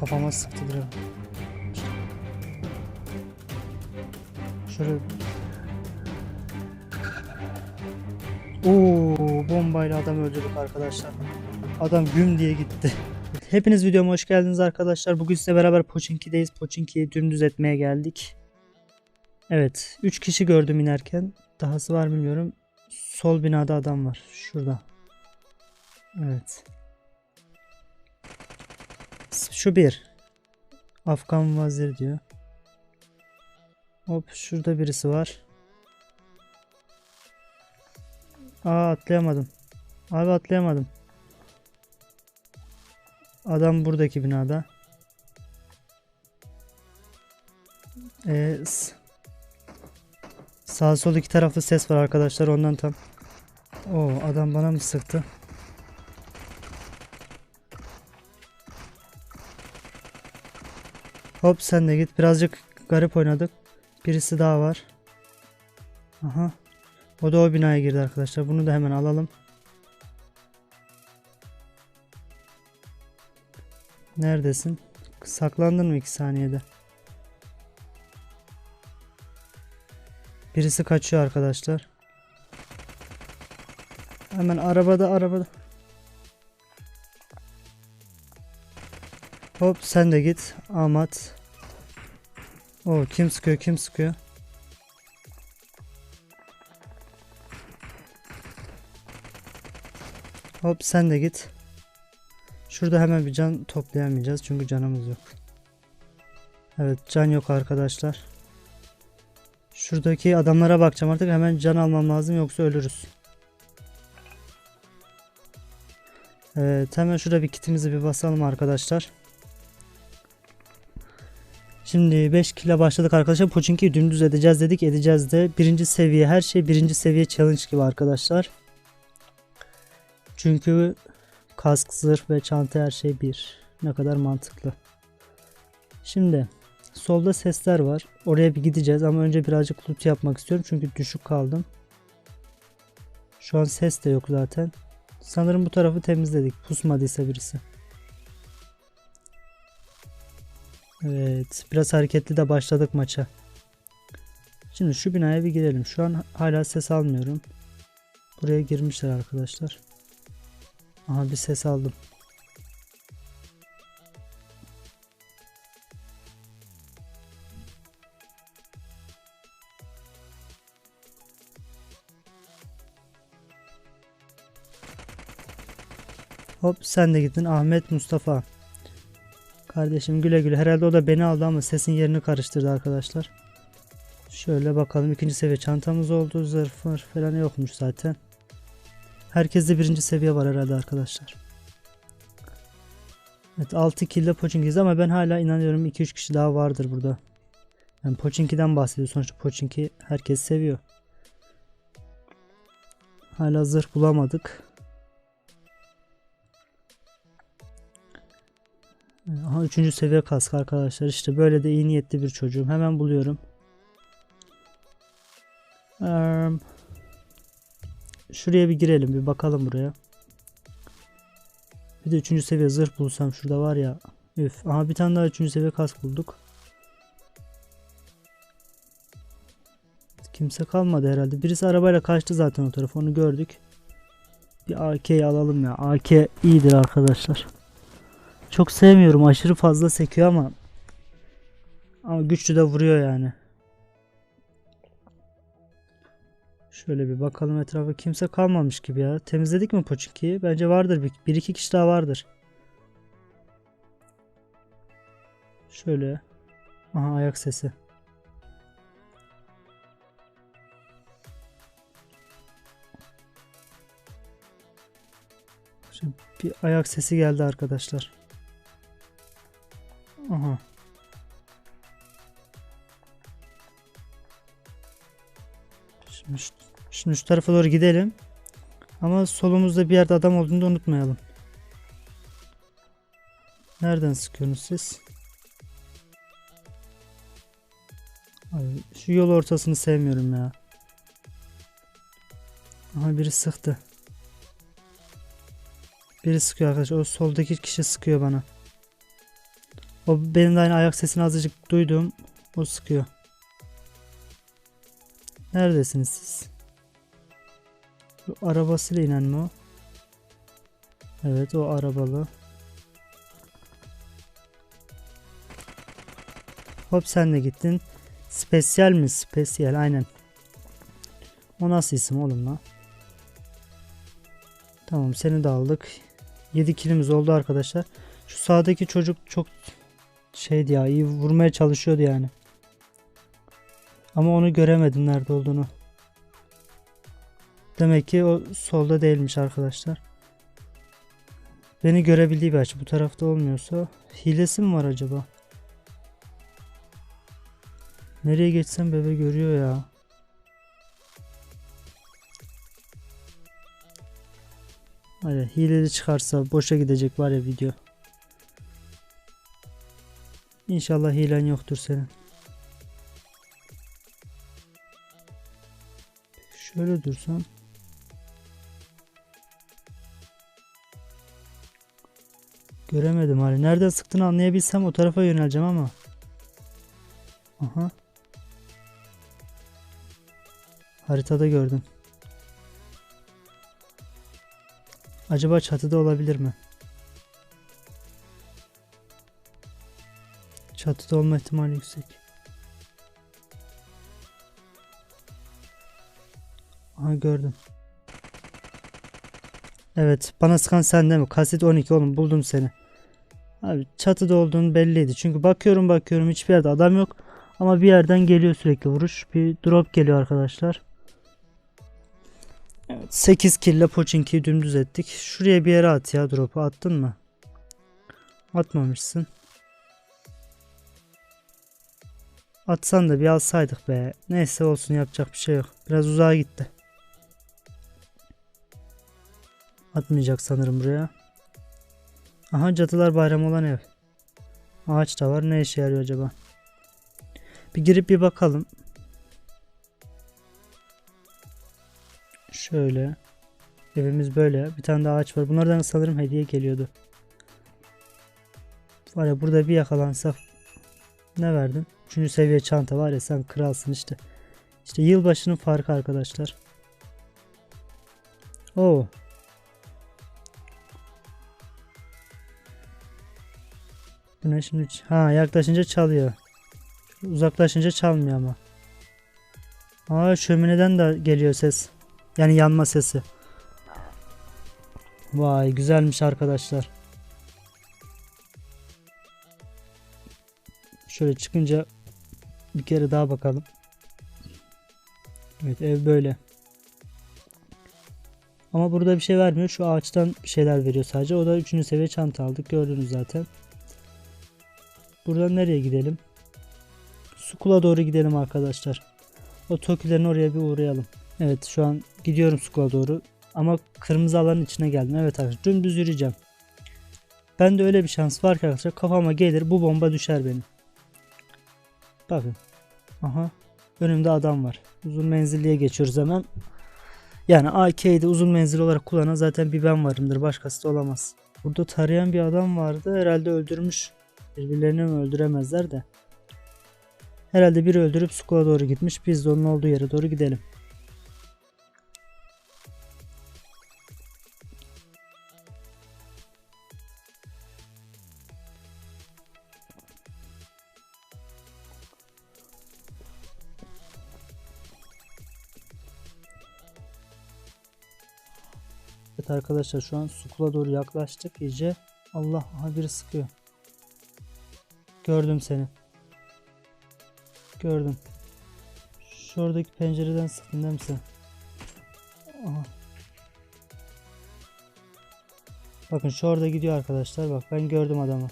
Kafama sıktı direkt. Şöyle Oo, bombayla adam öldürdük arkadaşlar. Adam güm diye gitti. Hepiniz videoma hoş geldiniz arkadaşlar. Bugün size beraber Pochinki'deyiz. Pochinki'yi dümdüz etmeye geldik. Evet. 3 kişi gördüm inerken. Dahası var bilmiyorum. Sol binada adam var. Şurada. Evet. Şu bir. Afgan vazir diyor. Hop şurada birisi var. Aa atlayamadım. Abi atlayamadım. Adam buradaki binada. Ee, sağ sol iki taraflı ses var arkadaşlar ondan tam. O adam bana mı sıktı? Hop sen de git. Birazcık garip oynadık. Birisi daha var. Aha. O da o binaya girdi arkadaşlar. Bunu da hemen alalım. Neredesin? Saklandın mı 2 saniyede? Birisi kaçıyor arkadaşlar. Hemen arabada arabada. Hop sen de git. Amat. O kim sıkıyor kim sıkıyor? Hop sen de git. Şurada hemen bir can toplayamayacağız çünkü canımız yok. Evet can yok arkadaşlar. Şuradaki adamlara bakacağım artık hemen can almam lazım yoksa ölürüz. Evet hemen şurada bir kitimizi bir basalım arkadaşlar. Şimdi 5 kilo başladık arkadaşlar. Pochinki'yi dümdüz edeceğiz dedik. Edeceğiz de. Birinci seviye her şey birinci seviye challenge gibi arkadaşlar. Çünkü kask, zırh ve çanta her şey bir. Ne kadar mantıklı. Şimdi solda sesler var. Oraya bir gideceğiz ama önce birazcık loot yapmak istiyorum. Çünkü düşük kaldım. Şu an ses de yok zaten. Sanırım bu tarafı temizledik. Pusmadıysa birisi. Evet. Biraz hareketli de başladık maça. Şimdi şu binaya bir girelim. Şu an hala ses almıyorum. Buraya girmişler arkadaşlar. Aha bir ses aldım. Hop sen de gittin Ahmet Mustafa. Kardeşim güle güle. Herhalde o da beni aldı ama sesin yerini karıştırdı arkadaşlar. Şöyle bakalım ikinci seviye çantamız oldu. Zırh falan yokmuş zaten. Herkeste birinci seviye var herhalde arkadaşlar. Evet 6 kill Pochinki'yiz ama ben hala inanıyorum 2-3 kişi daha vardır burada. Yani Pochinki'den bahsediyor. Sonuçta Pochinki herkes seviyor. Hala zırh bulamadık. Aha 3. seviye kask arkadaşlar. İşte böyle de iyi niyetli bir çocuğum. Hemen buluyorum. Eee, şuraya bir girelim. Bir bakalım buraya. Bir de 3. seviye zırh bulsam şurada var ya. Üf. Aha bir tane daha 3. seviye kask bulduk. Kimse kalmadı herhalde. Birisi arabayla kaçtı zaten o tarafa. Onu gördük. Bir AK'yi alalım ya. AK iyidir arkadaşlar. Çok sevmiyorum. Aşırı fazla sekiyor ama ama güçlü de vuruyor yani. Şöyle bir bakalım etrafa kimse kalmamış gibi ya. Temizledik mi Pochinki'yi? Bence vardır bir, bir iki kişi daha vardır. Şöyle. Aha ayak sesi. Şimdi bir ayak sesi geldi arkadaşlar. Aha. Şimdi şu, şimdi şu tarafa doğru gidelim. Ama solumuzda bir yerde adam olduğunu da unutmayalım. Nereden sıkıyorsunuz siz? Abi, şu yol ortasını sevmiyorum ya. Aha biri sıktı. Biri sıkıyor arkadaşlar. O soldaki kişi sıkıyor bana. O benim de aynı ayak sesini azıcık duydum. O sıkıyor. Neredesiniz siz? Bu arabasıyla inen mi o? Evet o arabalı. Hop sen de gittin. Spesyal mi? Spesyal aynen. O nasıl isim oğlum lan? Tamam seni de aldık. 7 kilimiz oldu arkadaşlar. Şu sağdaki çocuk çok şeydi ya iyi vurmaya çalışıyordu yani. Ama onu göremedim nerede olduğunu. Demek ki o solda değilmiş arkadaşlar. Beni görebildiği bir açı. Bu tarafta olmuyorsa hilesi mi var acaba? Nereye geçsem bebe görüyor ya. Hadi hileli çıkarsa boşa gidecek var ya video. İnşallah hilen yoktur senin. Şöyle dursam. Göremedim hani. Nereden sıktığını anlayabilsem o tarafa yöneleceğim ama. Aha. Haritada gördüm. Acaba çatıda olabilir mi? Çatıda olma ihtimali yüksek. Aha gördüm. Evet bana sıkan sen değil mi? Kaset 12 oğlum buldum seni. Abi çatıda olduğun belliydi. Çünkü bakıyorum bakıyorum hiçbir yerde adam yok. Ama bir yerden geliyor sürekli vuruş. Bir drop geliyor arkadaşlar. Evet, 8 kill ile Pochinki'yi dümdüz ettik. Şuraya bir yere at ya drop'u attın mı? Atmamışsın. Atsan da bir alsaydık be. Neyse olsun yapacak bir şey yok. Biraz uzağa gitti. Atmayacak sanırım buraya. Aha Cadılar Bayramı olan ev. Ağaç da var. Ne işe yarıyor acaba? Bir girip bir bakalım. Şöyle. Evimiz böyle. Bir tane de ağaç var. Bunlardan sanırım hediye geliyordu. Var ya burada bir yakalansak ne verdin? Üçüncü seviye çanta var ya sen kralsın işte. İşte yılbaşının farkı arkadaşlar. Oo. Bu ne şimdi? Ha yaklaşınca çalıyor. Uzaklaşınca çalmıyor ama. Aa şömineden de geliyor ses. Yani yanma sesi. Vay güzelmiş arkadaşlar. Şöyle çıkınca bir kere daha bakalım. Evet ev böyle. Ama burada bir şey vermiyor. Şu ağaçtan bir şeyler veriyor sadece. O da 3. seviye çanta aldık. Gördünüz zaten. Buradan nereye gidelim? Sukula doğru gidelim arkadaşlar. O tokilerin oraya bir uğrayalım. Evet şu an gidiyorum Sukula doğru. Ama kırmızı alanın içine geldim. Evet arkadaşlar dümdüz yürüyeceğim. Ben de öyle bir şans var ki arkadaşlar kafama gelir bu bomba düşer benim. Bakın. Aha. Önümde adam var. Uzun menzilliye geçiyoruz hemen. Yani AK'de uzun menzil olarak kullanan zaten bir ben varımdır. Başkası da olamaz. Burada tarayan bir adam vardı. Herhalde öldürmüş. Birbirlerini mi öldüremezler de. Herhalde biri öldürüp Skull'a doğru gitmiş. Biz de onun olduğu yere doğru gidelim. Evet arkadaşlar şu an Sukula doğru yaklaştık iyice. Allah aha biri sıkıyor. Gördüm seni. Gördüm. Şuradaki pencereden sıktın değil mi sen? Aha. Bakın şu orada gidiyor arkadaşlar. Bak ben gördüm adamı.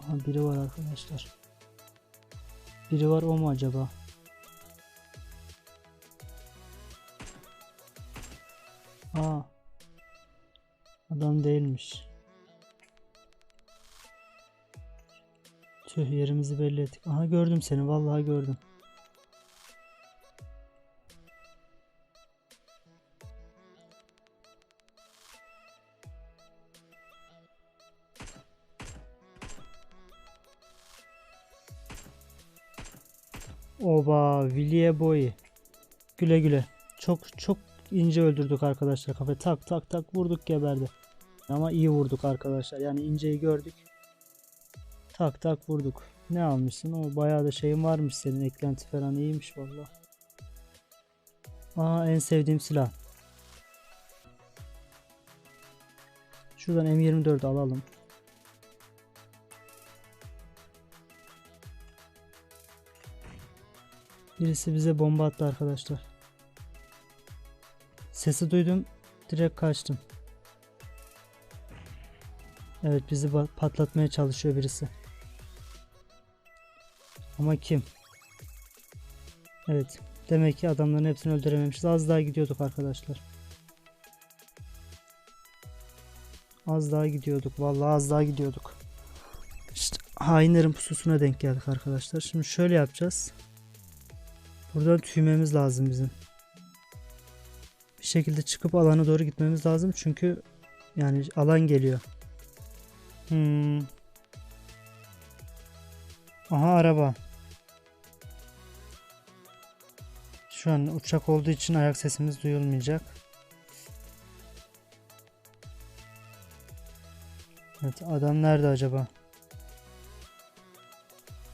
Aha biri var arkadaşlar. Biri var o mu acaba? Aa. Adam değilmiş. Tüh yerimizi belli ettik. Aha gördüm seni vallahi gördüm. Oba Villieboy. Güle güle. Çok çok ince öldürdük arkadaşlar. Kafe tak tak tak vurduk geberdi. Ama iyi vurduk arkadaşlar. Yani inceyi gördük. Tak tak vurduk. Ne almışsın? O bayağı da şeyin varmış senin. Eklenti falan iyiymiş valla. Aa en sevdiğim silah. Şuradan M24 alalım. Birisi bize bomba attı arkadaşlar. Sesi duydum. Direkt kaçtım. Evet bizi patlatmaya çalışıyor birisi. Ama kim? Evet. Demek ki adamların hepsini öldürememişiz. Az daha gidiyorduk arkadaşlar. Az daha gidiyorduk. Vallahi az daha gidiyorduk. İşte hainlerin pususuna denk geldik arkadaşlar. Şimdi şöyle yapacağız. Buradan tüymemiz lazım bizim. Şekilde çıkıp alana doğru gitmemiz lazım. Çünkü yani alan geliyor. Hmm. Aha araba. Şu an uçak olduğu için ayak sesimiz duyulmayacak. Evet adam nerede acaba?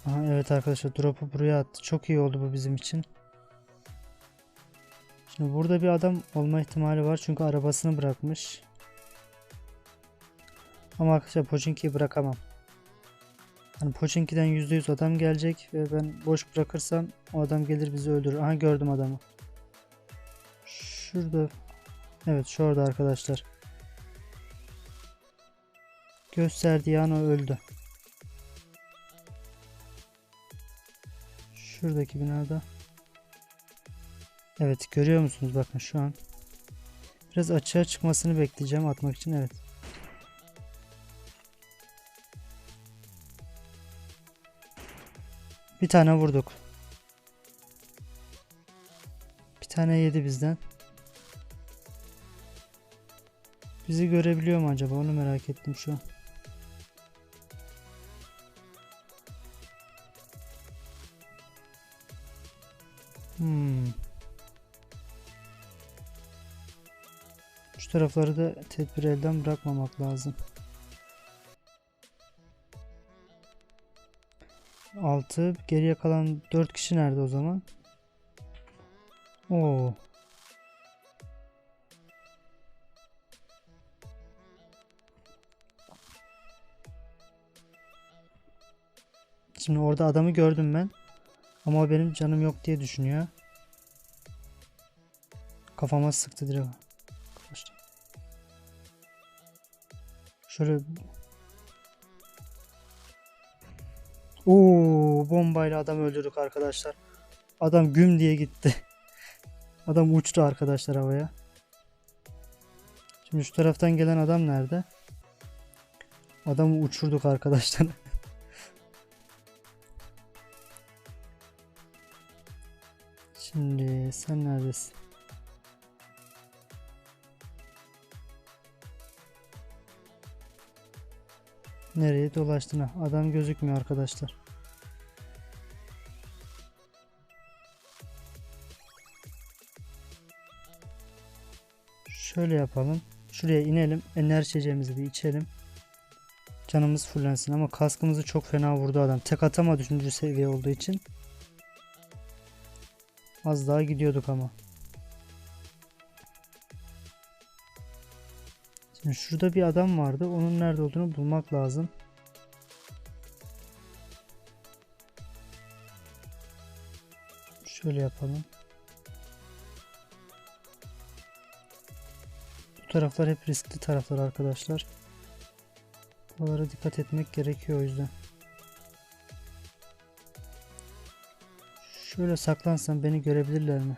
Aha, evet arkadaşlar drop'u buraya attı. Çok iyi oldu bu bizim için. Şimdi burada bir adam olma ihtimali var çünkü arabasını bırakmış. Ama arkadaşlar Pochinki'yi bırakamam. Hani Pochinki'den %100 adam gelecek ve ben boş bırakırsam o adam gelir bizi öldürür. Aha gördüm adamı. Şurada. Evet şurada arkadaşlar. Gösterdiği an o öldü. Şuradaki binada. Evet görüyor musunuz bakın şu an. Biraz açığa çıkmasını bekleyeceğim atmak için evet. Bir tane vurduk. Bir tane yedi bizden. Bizi görebiliyor mu acaba onu merak ettim şu an. Tarafları da tedbir elden bırakmamak lazım. 6 geriye kalan 4 kişi nerede o zaman? Oo. Şimdi orada adamı gördüm ben. Ama benim canım yok diye düşünüyor. Kafama sıktı direkt. Şöyle Oo, bombayla adam öldürdük arkadaşlar. Adam güm diye gitti. Adam uçtu arkadaşlar havaya. Şimdi şu taraftan gelen adam nerede? Adamı uçurduk arkadaşlar. Şimdi sen neredesin? Nereye dolaştın? ha? Adam gözükmüyor arkadaşlar. Şöyle yapalım. Şuraya inelim. Enerji içeceğimizi bir içelim. Canımız fullensin ama kaskımızı çok fena vurdu adam. Tek atamadı 3. seviye olduğu için. Az daha gidiyorduk ama. Şurada bir adam vardı. Onun nerede olduğunu bulmak lazım. Şöyle yapalım. Bu taraflar hep riskli taraflar arkadaşlar. Buralara dikkat etmek gerekiyor o yüzden. Şöyle saklansam beni görebilirler mi?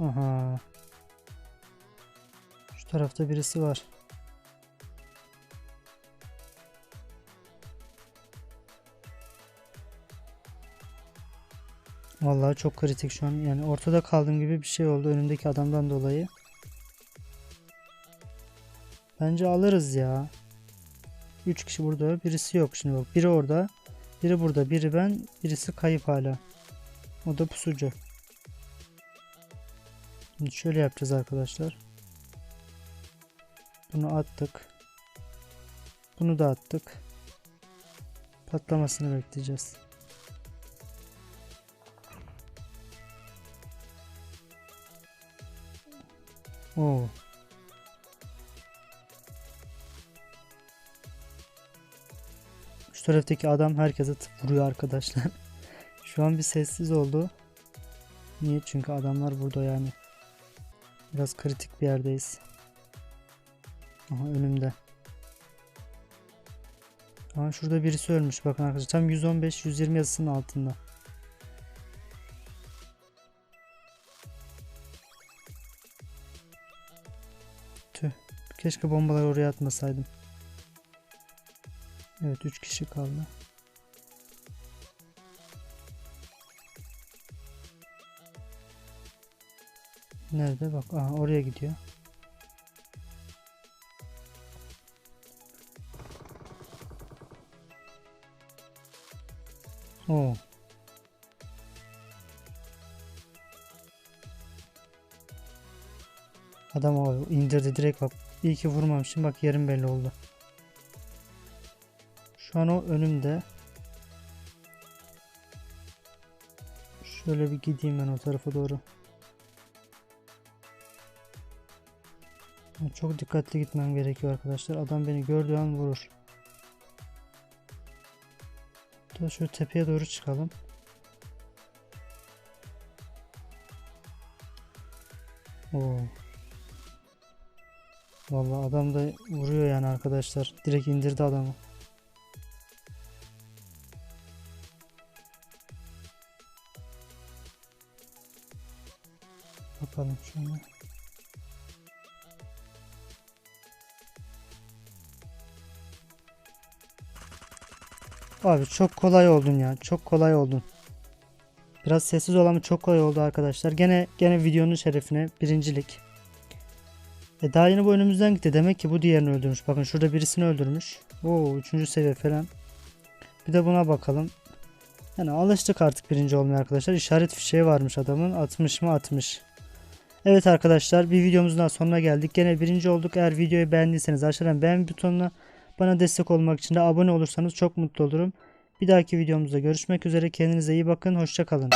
Aha. Şu tarafta birisi var. Vallahi çok kritik şu an. Yani ortada kaldığım gibi bir şey oldu önümdeki adamdan dolayı. Bence alırız ya. 3 kişi burada. Birisi yok şimdi bak. Biri orada. Biri burada. Biri ben. Birisi kayıp hala. O da pusucu. Şimdi şöyle yapacağız arkadaşlar. Bunu attık. Bunu da attık. Patlamasını bekleyeceğiz. Oo. Şu taraftaki adam herkese vuruyor arkadaşlar. Şu an bir sessiz oldu. Niye? Çünkü adamlar burada yani. Biraz kritik bir yerdeyiz. Aha önümde. Aha şurada birisi ölmüş bakın arkadaşlar. Tam 115-120 yazısının altında. Tüh. Keşke bombaları oraya atmasaydım. Evet 3 kişi kaldı. Nerede? Bak aha oraya gidiyor. Oo. Adam o indirdi direkt bak. İyi ki vurmamışım. Bak yerim belli oldu. Şu an o önümde. Şöyle bir gideyim ben o tarafa doğru. Çok dikkatli gitmem gerekiyor arkadaşlar. Adam beni gördüğü an vurur. Dur şu tepeye doğru çıkalım. Oo. Vallahi adam da vuruyor yani arkadaşlar. Direkt indirdi adamı. Bakalım şuna. Abi çok kolay oldun ya. Çok kolay oldun. Biraz sessiz olan çok kolay oldu arkadaşlar. Gene gene videonun şerefine birincilik. E daha yeni bu önümüzden gitti. Demek ki bu diğerini öldürmüş. Bakın şurada birisini öldürmüş. Oo 3. seviye falan. Bir de buna bakalım. Yani alıştık artık birinci olmaya arkadaşlar. İşaret fişeği varmış adamın. 60 mı 60. Evet arkadaşlar bir videomuzun sonuna geldik. Gene birinci olduk. Eğer videoyu beğendiyseniz aşağıdan beğen butonuna bana destek olmak için de abone olursanız çok mutlu olurum. Bir dahaki videomuzda görüşmek üzere. Kendinize iyi bakın. Hoşçakalın.